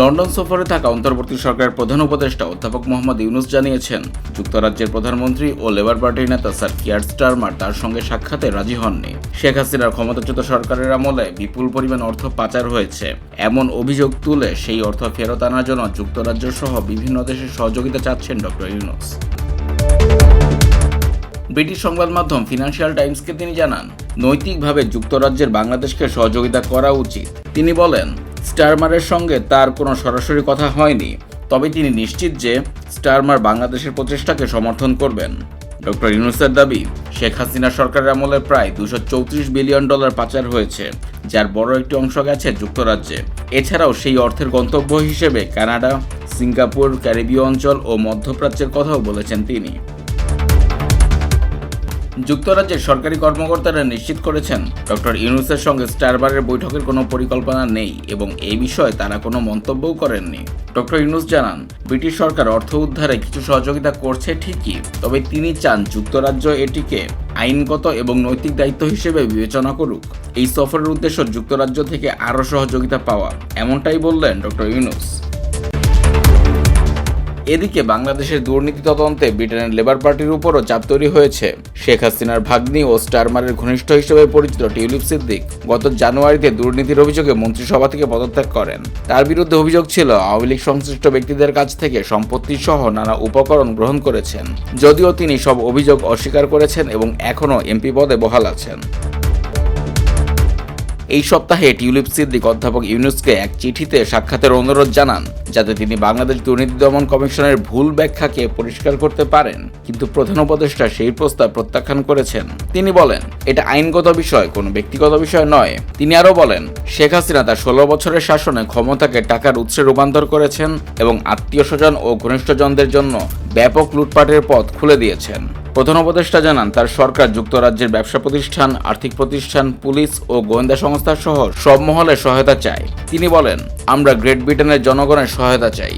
London সফরে থাকা অন্তর্বর্তী সরকারের প্রধান উপদেষ্টা অধ্যাপক মোহাম্মদ ইউনুস জানিয়েছেন, যুক্তরাজ্যের প্রধানমন্ত্রী ও লেবার পার্টির নেতা স্যার কিয়ার স্টারমার তার সঙ্গে সাক্ষাতে রাজি হননি। শেখ হাসিনার ক্ষমতাচ্যুত সরকারের আমলে বিপুল পরিমাণ অর্থ পাচার হয়েছে। এমন অভিযোগ তুলে সেই অর্থ ফেরত আনার জন্য যুক্তরাজ্য সহ বিভিন্ন দেশের সহযোগিতা চাচ্ছেন ডক্টর ইউনুস। ব্রিটিশ সংবাদ মাধ্যম ফিনান্সিয়াল টাইমসকে তিনি জানান, নৈতিকভাবে যুক্তরাজ্যের বাংলাদেশকে সহযোগিতা করা উচিত। তিনি বলেন স্টারমারের সঙ্গে তার কোনো সরাসরি কথা হয়নি, তবে তিনি নিশ্চিত যে স্টারমার বাংলাদেশের প্রচেষ্টাকে সমর্থন করবেন। ডক্টর ইউনুসের দাবি, শেখ হাসিনা সরকারের আমলে প্রায় দুশো চৌত্রিশ বিলিয়ন ডলার পাচার হয়েছে, যার বড় একটি অংশ গেছে যুক্তরাজ্যে। এছাড়াও সেই অর্থের গন্তব্য হিসেবে কানাডা, সিঙ্গাপুর, ক্যারিবীয় অঞ্চল ও মধ্যপ্রাচ্যের কথাও বলেছেন তিনি। যুক্তরাজ্যের সরকারি কর্মকর্তারা নিশ্চিত করেছেন, ডক্টর ইউনুসের সঙ্গে স্টারবারের বৈঠকের কোনো পরিকল্পনা নেই এবং এই বিষয়ে তারা কোনো মন্তব্যও করেননি। ডক্টর ইউনুস জানান, ব্রিটিশ সরকার অর্থ উদ্ধারে কিছু সহযোগিতা করছে ঠিকই, তবে তিনি চান যুক্তরাজ্য এটিকে আইনগত এবং নৈতিক দায়িত্ব হিসেবে বিবেচনা করুক। এই সফরের উদ্দেশ্য যুক্তরাজ্য থেকে আরও সহযোগিতা পাওয়া, এমনটাই বললেন ডক্টর ইউনুস। এদিকে বাংলাদেশের দুর্নীতি তদন্তে ব্রিটেনের লেবার পার্টির উপরও চাপ তৈরি হয়েছে। শেখ হাসিনার ভাগ্নি ও স্টারমারের ঘনিষ্ঠ হিসেবে পরিচিত টিউলিপ সিদ্দিক গত জানুয়ারিতে দুর্নীতির অভিযোগে মন্ত্রিসভা থেকে পদত্যাগ করেন। তার বিরুদ্ধে অভিযোগ ছিল, আওয়ামী লীগ সংশ্লিষ্ট ব্যক্তিদের কাছ থেকে সম্পত্তি সহ নানা উপকরণ গ্রহণ করেছেন। যদিও তিনি সব অভিযোগ অস্বীকার করেছেন এবং এখনও এমপি পদে বহাল আছেন। এই সপ্তাহে টিউলিপ সিদ্দিক অধ্যাপক ইউনুসকে এক চিঠিতে সাক্ষাতের অনুরোধ জানান, যাতে তিনি বাংলাদেশ দুর্নীতি দমন কমিশনের ভুল ব্যাখ্যাকে পরিষ্কার করতে পারেন। কিন্তু প্রধান উপদেষ্টা সেই প্রস্তাব প্রত্যাখ্যান করেছেন। তিনি বলেন, এটা আইনগত বিষয়, কোনো ব্যক্তিগত বিষয় নয়। তিনি আরও বলেন, শেখ হাসিনা তার ষোলো বছরের শাসনে ক্ষমতাকে টাকার উৎসে রূপান্তর করেছেন এবং আত্মীয় স্বজন ও ঘনিষ্ঠজনদের জন্য ব্যাপক লুটপাটের পথ খুলে দিয়েছেন। প্রধান উপদেষ্টা জানান, তার সরকার, যুক্তরাজ্যের ব্যবসা প্রতিষ্ঠান, আর্থিক প্রতিষ্ঠান, পুলিশ ও গোয়েন্দা সংস্থা সহ সব মহলে সহায়তা চায়। তিনি বলেন, আমরা গ্রেট ব্রিটেনের জনগণের সহায়তা চাই।